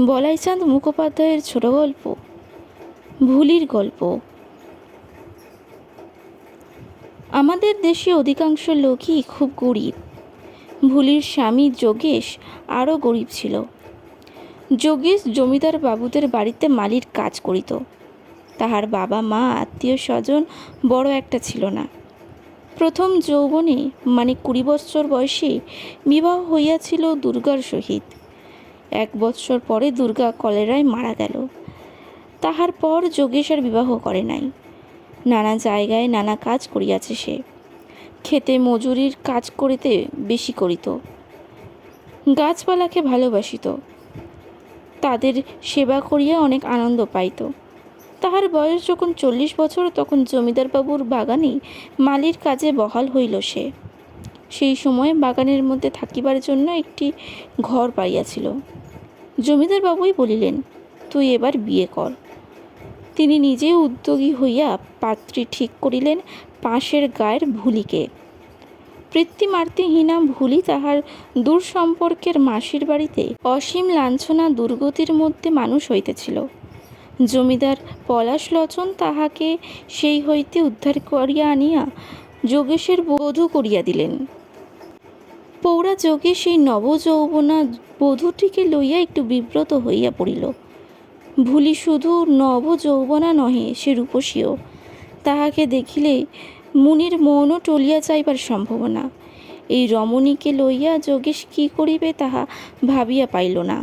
বলাইচাঁদ মুখোপাধ্যায়ের ছোট গল্প, ভুলির গল্প। আমাদের দেশে অধিকাংশ লোকই খুব গরিব। ভুলির স্বামী যোগেশ আরও গরিব ছিল। যোগেশ জমিদার বাবুদের বাড়িতে মালির কাজ করিত। তাহার বাবা মা, আত্মীয় স্বজন বড় একটা ছিল না। প্রথম যৌবনে মানে কুড়ি বৎসর বয়সে বিবাহ হইয়াছিল দুর্গার সহিত। এক বৎসর পরে দুর্গা কলেরায় মারা গেল। তাহার পর যোগেশ আর বিবাহ করে নাই। নানা জায়গায় নানা কাজ করিয়াছে সে। খেতে মজুরির কাজ করিতে বেশি করিত। গাছপালাকে ভালোবাসিত। তাদের সেবা করিয়া অনেক আনন্দ পাইত। তাহার বয়স যখন চল্লিশ বছর, তখন জমিদারবাবুর বাগানে মালির কাজে বহাল হইল সে। সেই সময় বাগানের মধ্যে থাকিবার জন্য একটি ঘর পাইয়াছিল। জমিদার বাবুই বলিলেন, তুই এবার বিয়ে কর। তিনি নিজে উদ্যোগী হইয়া পাত্রী ঠিক করিলেন পাশের গায়ের ভুলিকে। বৃত্তিমার্তিহীনা ভুলি তাহার দূর সম্পর্কের মাসির বাড়িতে অসীম লাঞ্ছনা দুর্গতির মধ্যে মানুষ হইতেছিল। জমিদার পলাশলোচন তাহাকে সেই হইতে উদ্ধার করিয়া আনিয়া যোগেশের বধূ করিয়া দিলেন। পৌরা যোগে সেই নবযৌবনা বধূটিকে লইয়া একটু বিব্রত হইয়া পড়িল। ভুলি শুধু নবযৌবনা নহে, সে রূপসীও। তাহাকে দেখিলে মুনির মনও টলিয়া যাইবার সম্ভাবনা। এই রমণীকে লইয়া যোগেশ কি করিবে তাহা ভাবিয়া পাইল না।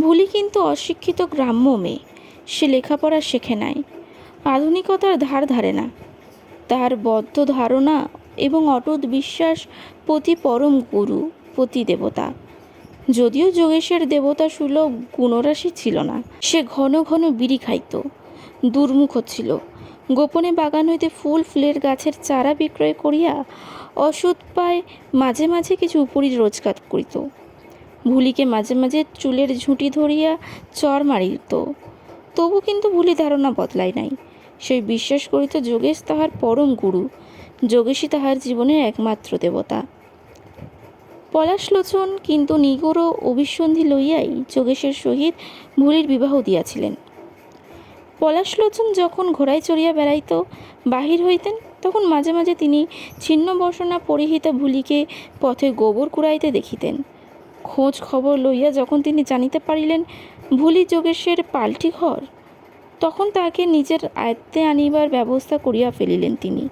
ভুলি কিন্তু অশিক্ষিত গ্রাম্য মেয়ে, সে লেখাপড়া শেখে নাই, আধুনিকতার ধার ধারে না। তাহার বদ্ধ ধারণা এবং অটুট বিশ্বাস প্রতি পরম গুরু, প্রতি দেবতা। যদিও যোগেশের দেবতা সুলভ গুণরাশি ছিল না, সে ঘন ঘন বিড়ি খাইত, দুর্মুখ ছিল। গোপনে বাগান হইতে ফুল ফুলের গাছের চারা বিক্রয় করিয়া অসুদ পায় মাঝে মাঝে কিছু উপরি রোজগার করিত। ভুলিকে মাঝে মাঝে চুলের ঝুঁটি ধরিয়া চর মারিত। তবু কিন্তু ভুলি ধারণা বদলায় নাই। সে বিশ্বাস করিত যোগেশ তাহার পরম গুরু যোগেশই তাহার জীবনের একমাত্র দেবতা। পলাশলোচন কিন্তু নিগূঢ় অভিসন্ধি লইয়াই যোগেশের সহিত ভুলির বিবাহ দিয়াছিলেন। পলাশলোচন যখন ঘোড়ায় চড়িয়া বেড়াইত, বাহির হইতেন, তখন মাঝে মাঝে তিনি ছিন্ন বসনা পরিহিতা ভুলিকে পথে গোবর কুড়াইতে দেখিতেন। খোঁজ খবর লইয়া যখন তিনি জানিতে পারিলেন ভুলি যোগেশের পাল্টি ঘর, তখন তাকে নিজের আয়ত্তে আনিবার ব্যবস্থা করিয়া ফেলিলেন তিনি।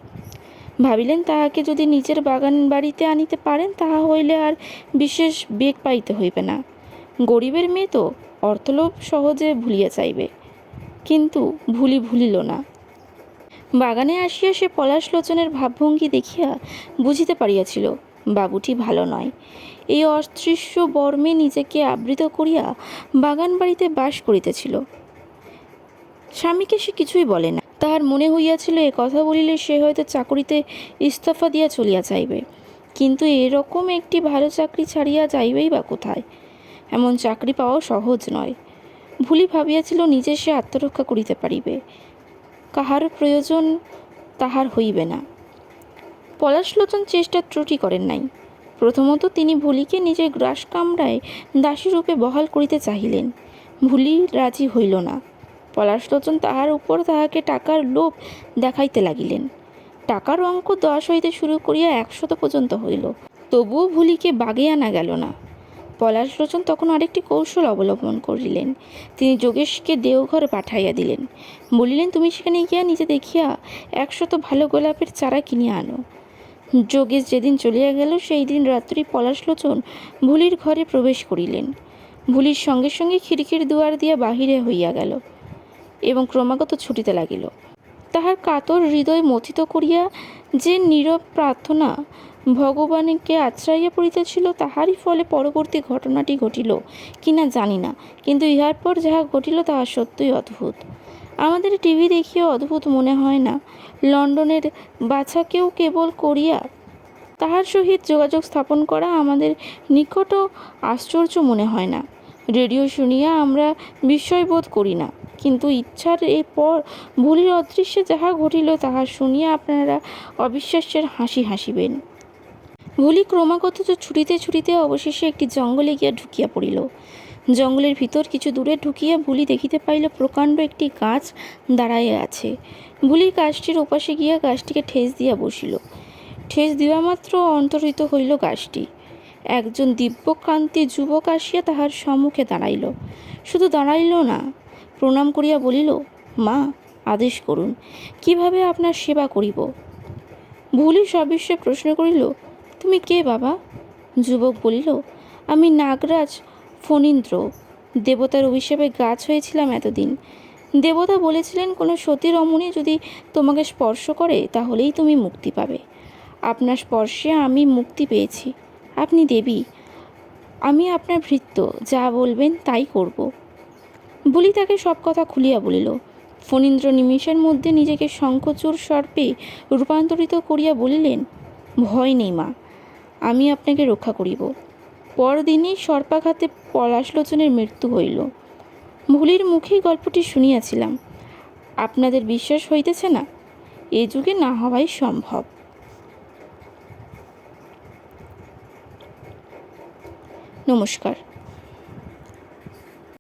ভাবিলেন তাহাকে যদি নিজের বাগান বাড়িতে আনিতে পারেন, তাহা হইলে আর বিশেষ বেগ পাইতে হইবে না। গরিবের মেয়ে তো, অর্থলোভ সহজে ভুলিয়া চাইবে। কিন্তু ভুলি ভুলিল না। বাগানে আসিয়া সে পলাশ লোচনের ভাবভঙ্গি দেখিয়া বুঝিতে পারিয়াছিল, বাবুটি ভালো নয়। এই অদৃশ্য বর্মে নিজেকে আবৃত করিয়া বাগান বাড়িতে বাস করিতেছিল। স্বামীকে সে কিছুই বলে না। তাহার মনে হইয়াছিল এ কথা বলিলে সে হয়তো চাকরিতে ইস্তফা দিয়া চলিয়া যাইবে। কিন্তু এরকম একটি ভালো চাকরি ছাড়িয়া যাইবেই বা কোথায়? এমন চাকরি পাওয়া সহজ নয়। ভুলি ভাবিয়াছিল নিজে সে আত্মরক্ষা করিতে পারিবে। কাহার প্রয়োজন তাহার হইবে না। পলাশলোচন চেষ্টা ত্রুটি করেন নাই। প্রথমত তিনি ভুলিকে নিজের গ্রাস কামরায় দাসীরূপে বহাল করিতে চাহিলেন। ভুলি রাজি হইল না। পলাশলোচন তাহার উপর তাহাকে টাকার লোভ দেখাইতে লাগিলেন। টাকার অঙ্ক দশ হইতে শুরু করিয়া একশত পর্যন্ত হইল। তবুও ভুলিকে বাগে আনা গেল না। পলাশলোচন তখন আরেকটি কৌশল অবলম্বন করিলেন। তিনি যোগেশকে দেওঘরে পাঠাইয়া দিলেন। বলিলেন, তুমি সেখানে গিয়া নিজে দেখিয়া একশত ভালো গোলাপের চারা কিনিয়া আনো। যোগেশ যেদিন চলিয়া গেল, সেই দিন রাত্রি পলাশলোচন ভুলির ঘরে প্রবেশ করিলেন। ভুলির সঙ্গে সঙ্গে খিড়কির দুয়ার দিয়া বাহিরে হইয়া গেল। এবং ক্রমাগত ছুটিতে লাগিল। তাহার কাতর হৃদয় মথিত করিয়া যে নীরব প্রার্থনা ভগবানকে আশ্রয় পড়িতেছিল, তাহারই ফলে পরবর্তী ঘটনাটি ঘটিল কিনা জানি না, কিন্তু ইহার পর যাহা ঘটিল তাহা সত্যই অদ্ভুত। আমাদের টিভি দেখিয়ে অদ্ভুত মনে হয় না, লন্ডনের বাছাকেও কেবল করিয়া তাহার সহিত যোগাযোগ স্থাপন করা আমাদের নিকটও আশ্চর্য মনে হয় না। রেডিও শুনিয়া আমরা বিস্ময়বোধ করি না। কিন্তু ইচ্ছার এর পর ভুলির অদৃশ্যে যাহা ঘটিল, তাহা শুনিয়া আপনারা অবিশ্বাস্যের হাসি হাসিবেন। ভুলি ক্রমাগত ছুটিতে ছুটিতে অবশেষে একটি জঙ্গলে গিয়া ঢুকিয়া পড়িল। জঙ্গলের ভিতর কিছু দূরে ঢুকিয়া বুলি দেখিতে পাইল, প্রকাণ্ড একটি গাছ দাঁড়াইয়া আছে। বুলি গাছটির ওপাশে গিয়া গাছটিকে ঠেস দিয়া বসিল। ঠেস দেওয়া মাত্র অন্তর্হিত হইল গাছটি। একজন দিব্যকান্তি যুবক আসিয়া তাহার সম্মুখে দাঁড়াইল। শুধু দাঁড়াইল না প্রণাম করিয়া বলিল, মা, আদেশ করুন, কীভাবে আপনার সেবা করিব? ভুলি সবিস্ময়ে প্রশ্ন করিল, তুমি কে বাবা? যুবক বলিল, আমি নাগরাজ ফণীন্দ্র, দেবতার অভিশাপে গাছ হয়েছিলাম এতদিন। দেবতা বলেছিলেন, কোনো সতী রমণী যদি তোমাকে স্পর্শ করে, তাহলেই তুমি মুক্তি পাবে। আপনার স্পর্শে আমি মুক্তি পেয়েছি। আপনি দেবী, আমি আপনার ভৃত্য, যা বলবেন তাই করব। বলি তাকে সব কথা খুলিয়া বলিল। ফণীন্দ্র নিমিষের মধ্যে নিজেকে শঙ্খচূড় সর্পে রূপান্তরিত করিয়া বলিলেন, ভয় নেই মা, আমি আপনাকে রক্ষা করিব। পরদিনই সর্পাঘাতে পলাশলোচনের মৃত্যু হইল। ভুলির মুখেই গল্পটি শুনিয়াছিলাম। আপনাদের বিশ্বাস হইতেছে না? এ যুগে না হওয়াই সম্ভব। নমস্কার।